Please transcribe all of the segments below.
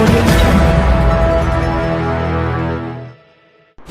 audience.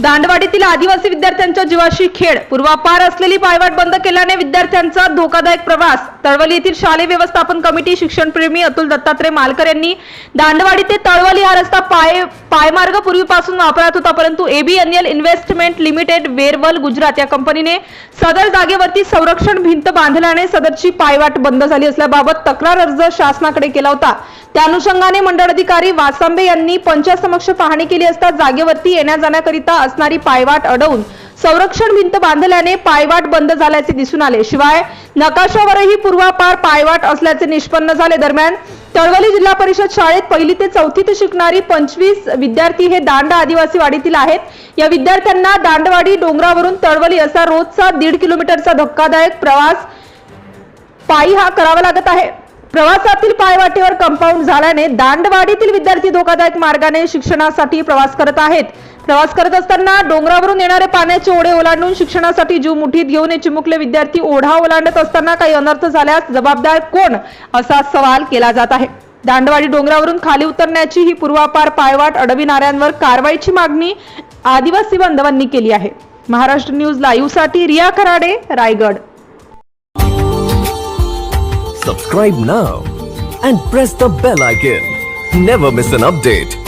दांडवाडीतील आदिवासी विद्यार्थ्यांच्या जीवाशी खेळ पूर्वापार असलेली पायवाट बंद केल्याने विद्यार्थ्यांचा धोकादायक प्रवास. तळवली येथील शालेय व्यवस्थापन कमिटी शिक्षणप्रेमी अतुल दत्तात्रय मालकर यांनी दांडवाडी ते तळवली हा रस्ता पाय पायमार्ग पूर्वीपासून वापरात होता परंतु ABNL investment limited Veraval Gujarat या कंपनीने सदर जागेवरती संरक्षण भिंत बांधल्याने सदरची पायवाट बंद झाली असल्याबाबत तक्रार अर्ज शासनाकडे केला होता. त्या अनुषंगाने मंडळ अधिकारी वासांबे यांनी पंचासमक्ष पाहणी केली असता जागेवरती येण्या जाण्याकरिता असणारी पायवाट अडवून संरक्षण भिंत बांधल्याने पायवाट बंद झाल्याचे दिसून आले. शिवाय नकाशावरही पूर्वापार पायवाट असल्याचे निष्पन्न झाले दरम्यान तळवली जिल्हा परिषद शाळेत पहिली ते चौथीत शिकणारी पंचवीस विद्यार्थी हे दांड आदिवासी वाडीतील आहेत. या विद्यार्थ्यांना दांडवाडी डोंगरावरून तळवली असा रोजचा दीड किलोमीटरचा धक्कादायक प्रवास पायी हा करावा लागत आहे. प्रवासातील पायवाटेवर कंपाऊंड झाल्याने दांडवाडीतील विद्यार्थी धोकादायक मार्गाने शिक्षणासाठी प्रवास करत आहेत. प्रवास करत असताना डोंगरावरून येणारे पाण्याचे ओढे ओलांडून शिक्षणासाठी जीव मुठीत घेऊन हे चिमुकले विद्यार्थी ओढा ओलांडत असताना काही अनर्थ झाल्यास जबाबदार कोण असा सवाल केला जात आहे. दांडवाडी डोंगरावरून खाली उतरण्याची ही पूर्वापार पायवाट अडविणाऱ्यांवर कारवाईची मागणी आदिवासी बांधवांनी केली आहे. Maharashtra news लाईव्हसाठी Riya Kharade Raigad. Subscribe now and press the bell icon never miss an update